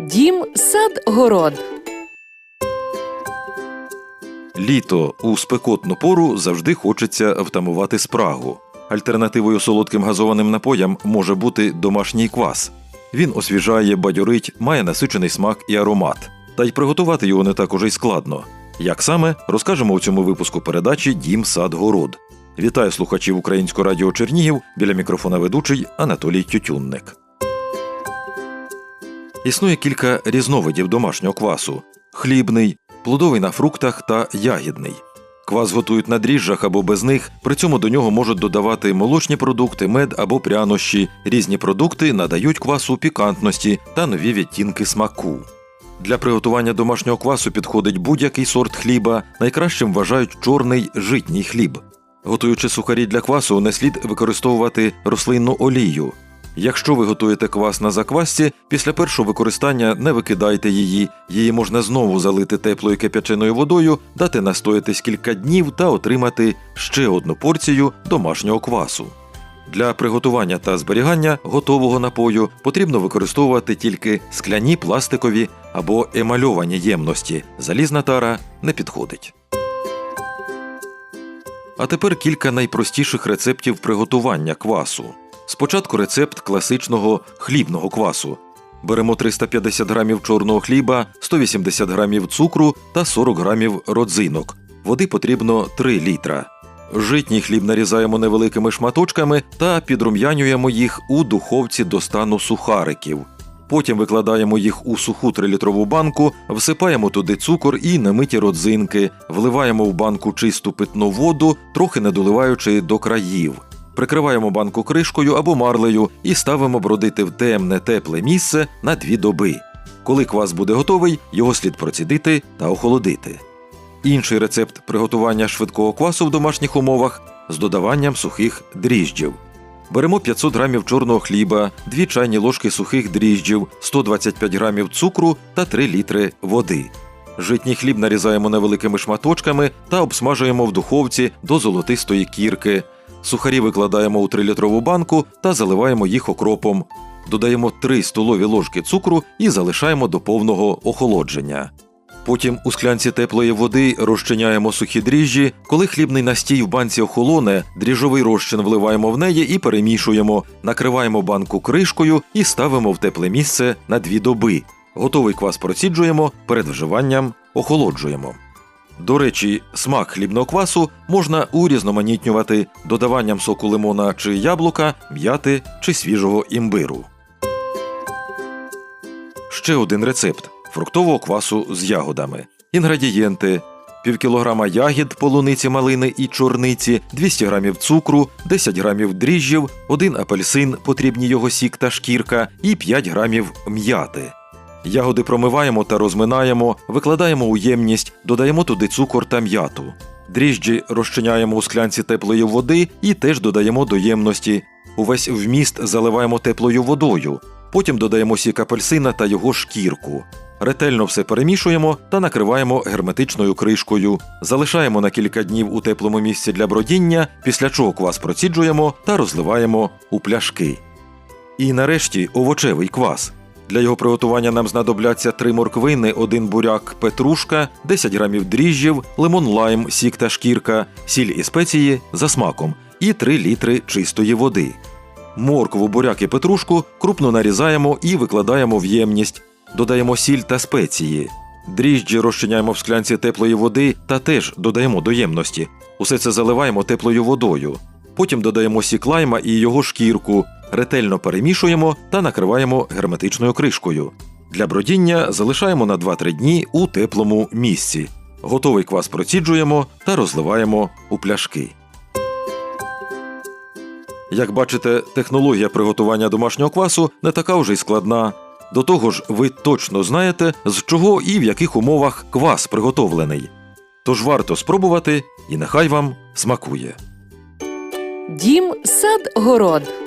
Дім, сад, город. Літо у спекотну пору завжди хочеться втамувати спрагу. Альтернативою солодким газованим напоям може бути домашній квас. Він освіжає, бадьорить, має насичений смак і аромат. Та й приготувати його не так уже й складно. Як саме розкажемо у цьому випуску передачі Дім сад город. Вітаю слухачів Українського радіо Чернігів біля мікрофона ведучий Анатолій Тютюнник. Існує кілька різновидів домашнього квасу: хлібний, плодовий на фруктах та ягідний. Квас готують на дріжджах або без них, при цьому до нього можуть додавати молочні продукти, мед або прянощі. Різні продукти надають квасу пікантності та нові відтінки смаку. Для приготування домашнього квасу підходить будь-який сорт хліба. Найкращим вважають чорний житній хліб. Готуючи сухарі для квасу, не слід використовувати рослинну олію. Якщо ви готуєте квас на заквасці, після першого використання не викидайте її. Її можна знову залити теплою кип'яченою водою, дати настоятись кілька днів та отримати ще одну порцію домашнього квасу. Для приготування та зберігання готового напою потрібно використовувати тільки скляні, пластикові або емальовані ємності. Залізна тара не підходить. А тепер кілька найпростіших рецептів приготування квасу. Спочатку рецепт класичного хлібного квасу. Беремо 350 грамів чорного хліба, 180 грамів цукру та 40 грамів родзинок. Води потрібно 3 літра. Житній хліб нарізаємо невеликими шматочками та підрум'янюємо їх у духовці до стану сухариків. Потім викладаємо їх у суху 3-літрову банку, всипаємо туди цукор і намиті родзинки, вливаємо в банку чисту питну воду, трохи не доливаючи до країв. Прикриваємо банку кришкою або марлею і ставимо бродити в темне тепле місце на дві доби. Коли квас буде готовий, його слід процідити та охолодити. Інший рецепт приготування швидкого квасу в домашніх умовах з додаванням сухих дріжджів. Беремо 500 грамів чорного хліба, 2 чайні ложки сухих дріжджів, 125 грамів цукру та 3 літри води. Житній хліб нарізаємо невеликими шматочками та обсмажуємо в духовці до золотистої кірки. Сухарі викладаємо у 3-літрову банку та заливаємо їх окропом. Додаємо 3 столові ложки цукру і залишаємо до повного охолодження. Потім у склянці теплої води розчиняємо сухі дріжджі. Коли хлібний настій в банці охолоне, дріжджовий розчин вливаємо в неї і перемішуємо, накриваємо банку кришкою і ставимо в тепле місце на дві доби. Готовий квас проціджуємо, перед вживанням охолоджуємо. До речі, смак хлібного квасу можна урізноманітнювати додаванням соку лимона чи яблука, м'яти чи свіжого імбиру. Ще один рецепт фруктового квасу з ягодами. Інгредієнти: пів кілограма ягід, полуниці, малини і чорниці, 200 грамів цукру, 10 грамів дріжджів, один апельсин, потрібні його сік та шкірка, і 5 грамів м'яти. Ягоди промиваємо та розминаємо, викладаємо у ємність, додаємо туди цукор та м'яту. Дріжджі розчиняємо у склянці теплої води і теж додаємо до ємності. Увесь вміст заливаємо теплою водою. Потім додаємо сік апельсина та його шкірку. Ретельно все перемішуємо та накриваємо герметичною кришкою. Залишаємо на кілька днів у теплому місці для бродіння, після чого квас проціджуємо та розливаємо у пляшки. І нарешті овочевий квас. Для його приготування нам знадобляться 3 морквини, 1 буряк, петрушка, 10 грамів дріжджів, лимон лайм, сік та шкірка, сіль і спеції за смаком і 3 літри чистої води. Моркву, буряк і петрушку крупно нарізаємо і викладаємо в ємність. Додаємо сіль та спеції. Дріжджі розчиняємо в склянці теплої води та теж додаємо до ємності. Усе це заливаємо теплою водою. Потім додаємо сік лайма і його шкірку, ретельно перемішуємо та накриваємо герметичною кришкою. Для бродіння залишаємо на 2-3 дні у теплому місці. Готовий квас проціджуємо та розливаємо у пляшки. Як бачите, технологія приготування домашнього квасу не така вже й складна. До того ж, ви точно знаєте, з чого і в яких умовах квас приготовлений. Тож варто спробувати, і нехай вам смакує. Дім, сад, город.